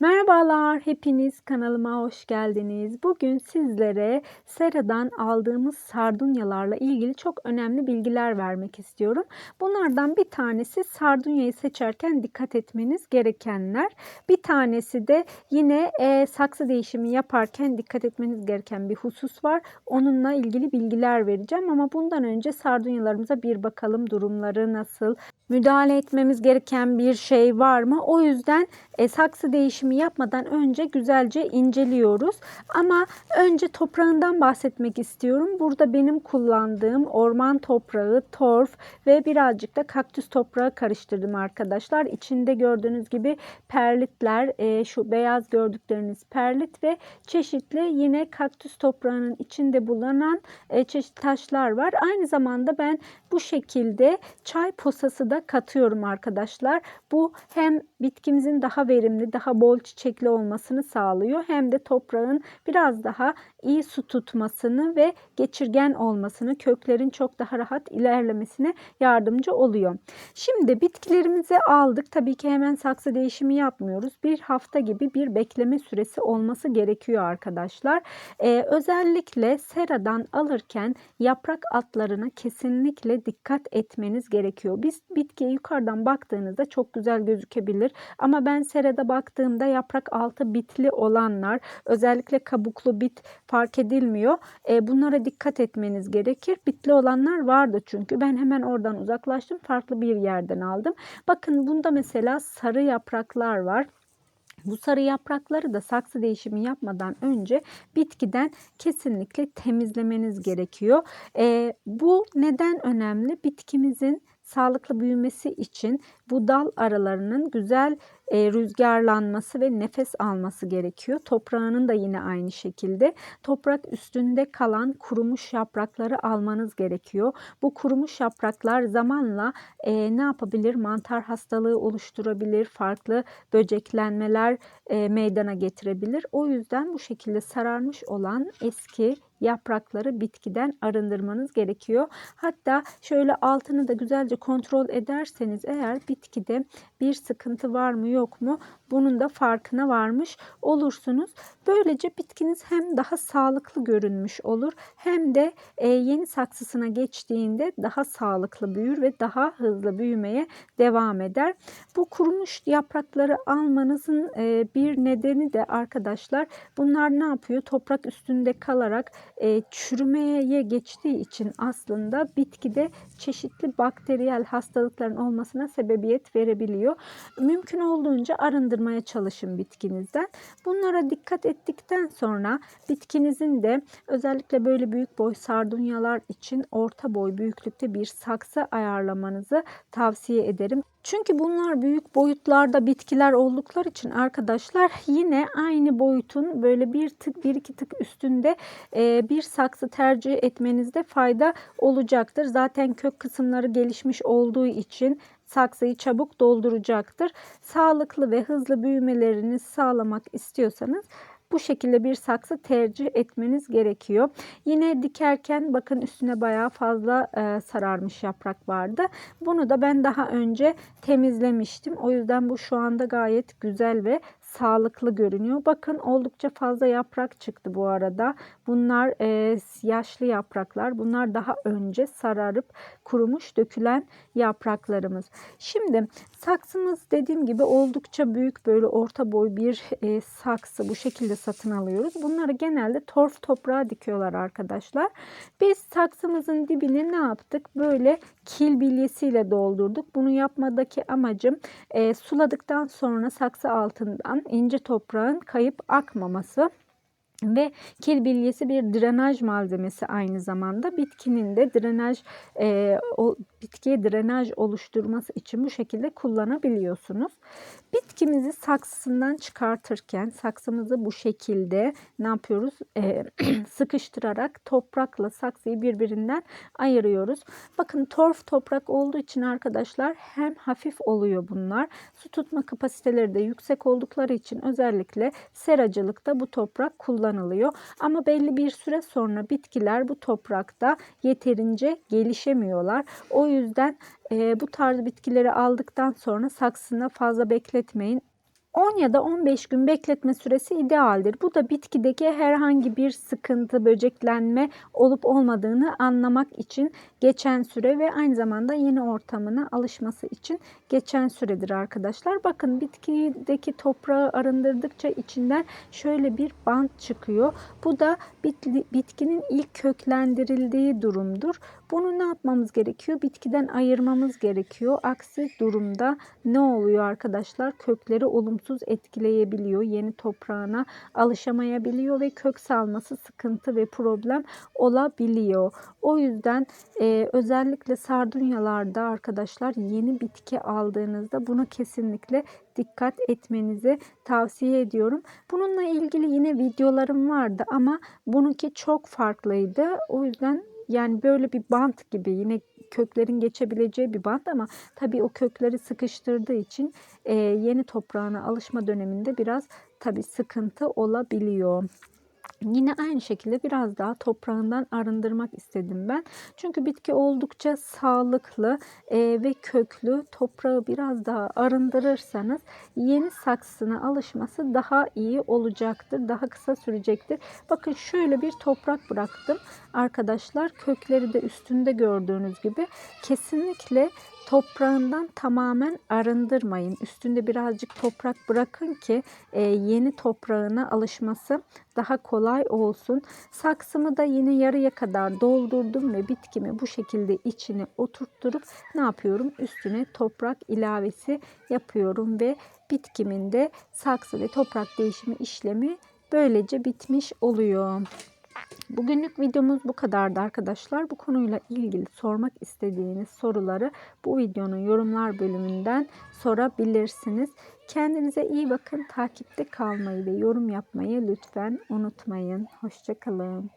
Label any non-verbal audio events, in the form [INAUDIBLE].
Merhabalar, hepiniz kanalıma hoş geldiniz. Bugün sizlere seradan aldığımız sardunyalarla ilgili çok önemli bilgiler vermek istiyorum. Bunlardan bir tanesi sardunyayı seçerken dikkat etmeniz gerekenler. Bir tanesi de yine e, saksı değişimi yaparken dikkat etmeniz gereken bir husus var. Onunla ilgili bilgiler vereceğim ama bundan önce sardunyalarımıza bir bakalım durumları nasıl, müdahale etmemiz gereken bir şey var mı? O yüzden e, saksı değişimi yapmadan önce güzelce inceliyoruz. Ama önce toprağından bahsetmek istiyorum. Burada benim kullandığım orman toprağı, torf ve birazcık da kaktüs toprağı karıştırdım arkadaşlar. İçinde gördüğünüz gibi perlitler, e, şu beyaz gördükleriniz perlit ve çeşitli yine kaktüs toprağının içinde bulunan e, çeşitli taşlar var. Aynı zamanda ben bu şekilde çay posası da katıyorum arkadaşlar. Bu hem bitkimizin daha verimli, daha bol çiçekli olmasını sağlıyor. Hem de toprağın biraz daha iyi su tutmasını ve geçirgen olmasını, köklerin çok daha rahat ilerlemesine yardımcı oluyor. Şimdi bitkilerimizi aldık. Tabii ki hemen saksı değişimi yapmıyoruz. Bir hafta gibi bir bekleme süresi olması gerekiyor arkadaşlar. Ee, özellikle seradan alırken yaprak altlarına kesinlikle dikkat etmeniz gerekiyor. Biz bitkiye yukarıdan baktığınızda çok güzel gözükebilir ama ben serada baktığımda yaprak altı bitli olanlar özellikle kabuklu bit fark edilmiyor. E, bunlara dikkat etmeniz gerekir. Bitli olanlar vardı çünkü ben hemen oradan uzaklaştım farklı bir yerden aldım. Bakın bunda mesela sarı yapraklar var. Bu sarı yaprakları da saksı değişimi yapmadan önce bitkiden kesinlikle temizlemeniz gerekiyor. E, bu neden önemli? Bitkimizin sağlıklı büyümesi için bu dal aralarının güzel e, rüzgarlanması ve nefes alması gerekiyor. Toprağının da yine aynı şekilde. Toprak üstünde kalan kurumuş yaprakları almanız gerekiyor. Bu kurumuş yapraklar zamanla e, ne yapabilir? Mantar hastalığı oluşturabilir, farklı böceklenmeler e, meydana getirebilir. O yüzden bu şekilde sararmış olan eski yaprakları bitkiden arındırmanız gerekiyor. Hatta şöyle altını da güzelce kontrol ederseniz eğer bitkide bir sıkıntı var mı yok mu bunun da farkına varmış olursunuz. Böylece bitkiniz hem daha sağlıklı görünmüş olur hem de e, yeni saksısına geçtiğinde daha sağlıklı büyür ve daha hızlı büyümeye devam eder. Bu kurumuş yaprakları almanızın e, bir nedeni de arkadaşlar bunlar ne yapıyor? Toprak üstünde kalarak e, çürümeye geçtiği için aslında bitkide çeşitli bakteriyel hastalıkların olmasına sebebiyet verebiliyor. Mümkün olduğunca arındırmaya çalışın bitkinizden. Bunlara dikkat ettikten sonra bitkinizin de özellikle böyle büyük boy sardunyalar için orta boy büyüklükte bir saksı ayarlamanızı tavsiye ederim. Çünkü bunlar büyük boyutlarda bitkiler oldukları için arkadaşlar yine aynı boyutun böyle bir tık bir iki tık üstünde e, bir saksı tercih etmenizde fayda olacaktır. Zaten kök kısımları gelişmiş olduğu için saksıyı çabuk dolduracaktır. Sağlıklı ve hızlı büyümelerini sağlamak istiyorsanız bu şekilde bir saksı tercih etmeniz gerekiyor. Yine dikerken bakın üstüne bayağı fazla e, sararmış yaprak vardı. Bunu da ben daha önce temizlemiştim. O yüzden bu şu anda gayet güzel ve sağlıklı görünüyor. Bakın oldukça fazla yaprak çıktı bu arada. Bunlar e, yaşlı yapraklar. Bunlar daha önce sararıp kurumuş dökülen yapraklarımız. Şimdi saksımız dediğim gibi oldukça büyük böyle orta boy bir e, saksı bu şekilde satın alıyoruz. Bunları genelde torf toprağa dikiyorlar arkadaşlar. Biz saksımızın dibini ne yaptık? Böyle kil bilyesiyle doldurduk. Bunu yapmadaki amacım e, suladıktan sonra saksı altından ince toprağın kayıp akmaması. Ve kil bilyesi bir drenaj malzemesi aynı zamanda. Bitkinin de drenaj, e, o, bitkiye drenaj oluşturması için bu şekilde kullanabiliyorsunuz. Bitkimizi saksısından çıkartırken saksımızı bu şekilde ne yapıyoruz? E, [CLEARS THROAT] sıkıştırarak toprakla saksıyı birbirinden ayırıyoruz. Bakın torf toprak olduğu için arkadaşlar hem hafif oluyor bunlar. Su tutma kapasiteleri de yüksek oldukları için özellikle seracılıkta bu toprak kullanılıyor. Ama belli bir süre sonra bitkiler bu toprakta yeterince gelişemiyorlar. O yüzden e, bu tarz bitkileri aldıktan sonra saksına fazla bekletmeyin. 10 ya da 15 gün bekletme süresi idealdir. Bu da bitkideki herhangi bir sıkıntı, böceklenme olup olmadığını anlamak için geçen süre ve aynı zamanda yeni ortamına alışması için geçen süredir arkadaşlar. Bakın bitkideki toprağı arındırdıkça içinden şöyle bir bant çıkıyor. Bu da bitkinin ilk köklendirildiği durumdur. Bunu ne yapmamız gerekiyor? Bitkiden ayırmamız gerekiyor. Aksi durumda ne oluyor arkadaşlar? Kökleri olumsuz etkileyebiliyor. Yeni toprağına alışamayabiliyor ve kök salması sıkıntı ve problem olabiliyor. O yüzden e, özellikle sardunyalarda arkadaşlar yeni bitki aldığınızda bunu kesinlikle dikkat etmenizi tavsiye ediyorum. Bununla ilgili yine videolarım vardı ama bununki çok farklıydı. O yüzden yani böyle bir bant gibi yine köklerin geçebileceği bir bant ama tabii o kökleri sıkıştırdığı için e, yeni toprağına alışma döneminde biraz tabii sıkıntı olabiliyor. Yine aynı şekilde biraz daha toprağından arındırmak istedim ben. Çünkü bitki oldukça sağlıklı e, ve köklü. Toprağı biraz daha arındırırsanız yeni saksına alışması daha iyi olacaktır. Daha kısa sürecektir. Bakın şöyle bir toprak bıraktım. Arkadaşlar kökleri de üstünde gördüğünüz gibi kesinlikle toprağından tamamen arındırmayın. Üstünde birazcık toprak bırakın ki e, yeni toprağına alışması daha kolay olsun. Saksımı da yine yarıya kadar doldurdum ve bitkimi bu şekilde içine oturtturup ne yapıyorum? Üstüne toprak ilavesi yapıyorum ve bitkimin de saksı ve toprak değişimi işlemi böylece bitmiş oluyor. Bugünlük videomuz bu kadardı arkadaşlar. Bu konuyla ilgili sormak istediğiniz soruları bu videonun yorumlar bölümünden sorabilirsiniz. Kendinize iyi bakın. Takipte kalmayı ve yorum yapmayı lütfen unutmayın. Hoşçakalın.